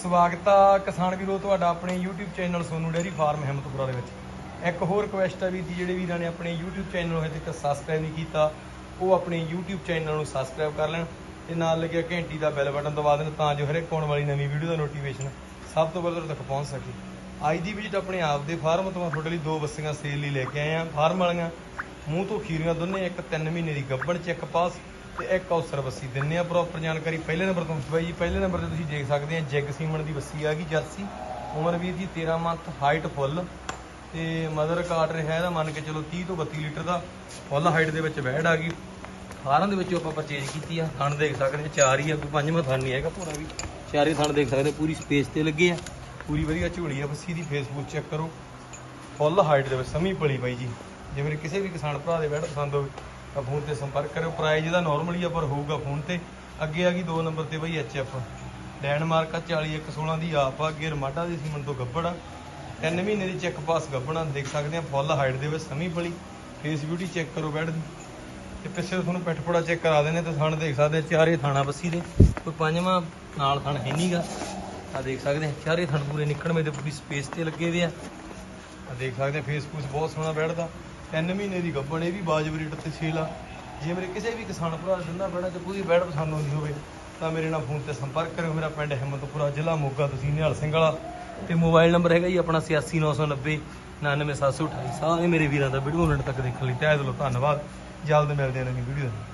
ਸਵਾਗਤ ਆ ਕਿਸਾਨ ਵੀਰੋ, ਤੁਹਾਡਾ ਆਪਣੇ YouTube channel Sonu dairy farm Himmatpura ਦੇ ਵਿੱਚ। ਇੱਕ ਹੋਰ ਰਿਕੁਐਸਟ ਆ ਵੀ ਜਿਹੜੇ ਵੀਰਾਂ ਨੇ ਆਪਣੇ YouTube ਚੈਨਲ ਨੂੰ ਹਜੇ ਤੱਕ ਸਬਸਕ੍ਰਾਈਬ ਨਹੀਂ ਕੀਤਾ, ਉਹ ਆਪਣੇ YouTube ਚੈਨਲ ਨੂੰ ਸਬਸਕ੍ਰਾਈਬ ਕਰ ਲੈਣ ਤੇ ਨਾਲ ਲੱਗਿਆ ਘੰਟੀ ਦਾ ਬੈਲ ਬਟਨ ਦਬਾ ਦੇਣ ਤਾਂ ਜੋ ਹਰੇਕ ਆਉਣ ਵਾਲੀ ਨਵੀਂ ਵੀਡੀਓ ਦਾ ਨੋਟੀਫਿਕੇਸ਼ਨ ਸਭ ਤੋਂ ਪਹਿਲਾਂ ਤੁਹਾਡੇ ਤੱਕ ਪਹੁੰਚ ਸਕੇ। ਅੱਜ ਦੀ ਵਿਜ਼ਿਟ ਆਪਣੇ ਆਪ ਦੇ ਫਾਰਮ ਤੋਂ ਤੁਹਾਡੇ ਲਈ ਦੋ ਬੱਸੀਆਂ ਸੇਲ ਲਈ ਲੈ ਕੇ ਆਏ ਆ, ਫਾਰਮ ਵਾਲੀਆਂ ਮੂੰਹ ਤੋਂ ਖੀਰੀਆਂ ਦੋਨੇ, ਇੱਕ 3 ਮਹੀਨੇ ਦੀ ਗੱਬਣ ਚੈੱਕ ਪਾਸ ਤੇ ਇੱਕ ਔਸਰ ਬੱਸੀ ਦਿੰਨੇ ਆ ਪ੍ਰੋਪਰ ਜਾਣਕਾਰੀ। ਪਹਿਲੇ ਨੰਬਰ ਤੋਂ ਬਾਈ ਜੀ, ਪਹਿਲੇ ਨੰਬਰ ਤੇ ਤੁਸੀਂ ਦੇਖ ਸਕਦੇ ਆ, ਜੈਗ ਸੀਮਨ ਦੀ ਬੱਸੀ ਆ ਗਈ, ਜਰਸੀ। ਉਮਰ ਵੀਰ ਜੀ 13 ਮੰਥ ਹਾਈਟ ਫੁੱਲ ਤੇ ਮਦਰ ਕਾਟ ਰਿਹਾ ਇਹਦਾ ਮੰਨ ਕੇ ਚਲੋ 30 ਤੋਂ 32 ਲੀਟਰ ਦਾ। ਫੁੱਲ ਹਾਈਟ ਦੇ ਵਿੱਚ ਵਹਿੜ ਆ ਗਈ। ਫਾਰਮ ਦੇ ਵਿੱਚੋਂ ਆਪਾਂ ਪਰਚੇਜ ਕੀਤੀ ਆ। ਥਣ ਦੇਖ ਸਕਦੇ ਆ, ਚਾਰ ਹੀ ਆ, ਕੋਈ ਪੰਜਵਾਂ ਥਣ ਨਹੀਂ ਹੈਗਾ ਪੂਰਾ ਵੀ। ਚਾਰੇ ਥਣ ਦੇਖ ਸਕਦੇ ਪੂਰੀ ਸਪੇਸ ਤੇ ਲੱਗੇ ਆ। ਪੂਰੀ ਵਧੀਆ ਝੋਲੀ ਆ ਬੱਸੀ ਦੀ ਫੇਸਬੁੱਕ ਚੈੱਕ ਕਰੋ। ਫੁੱਲ ਹਾਈਟ ਦੇ ਵਿੱਚ, ਸਮੀ ਪਲੀ ਬਾਈ ਜੀ। ਜੇ ਮੇਰੇ ਕਿਸੇ ਵੀ ਕਿਸਾਨ ਭਰਾ ਦੇ ਵੈੜ ਪਸੰਦ ਹੋਵੇ। ਤਾਂ ਫੋਨ ਤੇ ਸੰਪਰਕ ਕਰਿਓ। ਪ੍ਰਾਈਜ਼ ਇਹਦਾ ਨਾਰਮਲੀ ਆ ਪਰ ਹੋਊਗਾ ਫੋਨ ਤੇ। ਅੱਗੇ ਆ ਗਈ 2 ਨੰਬਰ ਤੇ ਬਾਈ ਐਚਐਫ ਲੈਂਡਮਾਰਕ ਆ 40116 ਦੀ ਆਪ ਆ ਅੱਗੇ ਰਮਾਟਾ ਦੀ ਸੀਮਨ ਤੋਂ ਗੱਬੜ ਆ। 3 ਮਹੀਨੇ ਦੀ ਚੈੱਕ ਪਾਸ ਗੱਬਣਾ ਦੇਖ ਸਕਦੇ ਆ ਫੁੱਲ ਹਾਈਟ ਦੇ ਵਿੱਚ ਸਮੀ ਬਲੀ ਫੇਸ ਬਿਊਟੀ ਚੈੱਕ ਕਰੋ ਵੈੜ ਦੀ। ਤੇ ਪਿੱਛੇ ਤੁਹਾਨੂੰ ਪਿੱਠ ਪੋੜਾ ਚੈੱਕ ਕਰਾ ਦੇਣੇ ਤੇ ਥਣ ਦੇਖ ਸਕਦੇ ਆ, ਚਾਰੇ ਥਾਣਾ ਬੱਸੀ ਦੇ। ਕੋਈ ਪੰਜਵਾਂ ਨਾਲ ਥਣ ਹੈ ਨਹੀਂਗਾ ਆ ਦੇਖ ਸਕਦੇ ਆ, ਚਾਰੇ ਥਣ ਪੂਰੇ ਨਿਕਲਵੇਂ ਤੇ ਪੂਰੀ ਸਪੇਸ ਤੇ ਲੱਗੇ ਵੇ ਆ। ਆ ਦੇਖ ਸਕਦੇ ਆ ਫੇਸ ਫੂਸ ਬਹੁਤ ਸੋਹਣਾ ਬੈਠਦਾ। 3 ਮਹੀਨੇ ਦੀ ਗੱਭਣ ਇਹ ਵੀ ਬਾਜਬ ਰੇਟ ਤੇ ਸੇਲ ਆ ਜੇ ਮੇਰੇ ਕਿਸੇ ਵੀ ਕਿਸਾਨ ਭਰਾ ਦਿੰਦਾ ਬੈਣਾ 'ਚ ਕੋਈ ਬੈੜ ਪਸੰਦ ਆਉਂਦੀ ਹੋਵੇ, ਤਾਂ ਮੇਰੇ ਨਾਲ ਫੋਨ ਤੇ ਸੰਪਰਕ ਕਰਿਓ। ਮੇਰਾ ਪਿੰਡ ਹਿੰਮਤਪੁਰਾ, ਜ਼ਿਲ੍ਹਾ ਮੋਗਾ ਤਹਿਸੀਲ ਨਿਹਾਲ ਸਿੰਘ ਵਾਲਾ। ਤੇ ਮੋਬਾਈਲ ਨੰਬਰ ਹੈਗਾ ਜੀ ਆਪਣਾ 86990 99728 ਸਾਰੇ ਮੇਰੇ ਵੀਰਾਂ ਦਾ ਵੀਡੀਓ ਮਿੰਟ ਤੱਕ ਦੇਖਣ ਲਈ। ਤਹਿ ਦਿਲੋਂ ਧੰਨਵਾਦ। ਜਲਦ ਮਿਲਦੇ ਹਾਂ ਨਵੀਂ ਵੀਡੀਓ ਨਾਲ।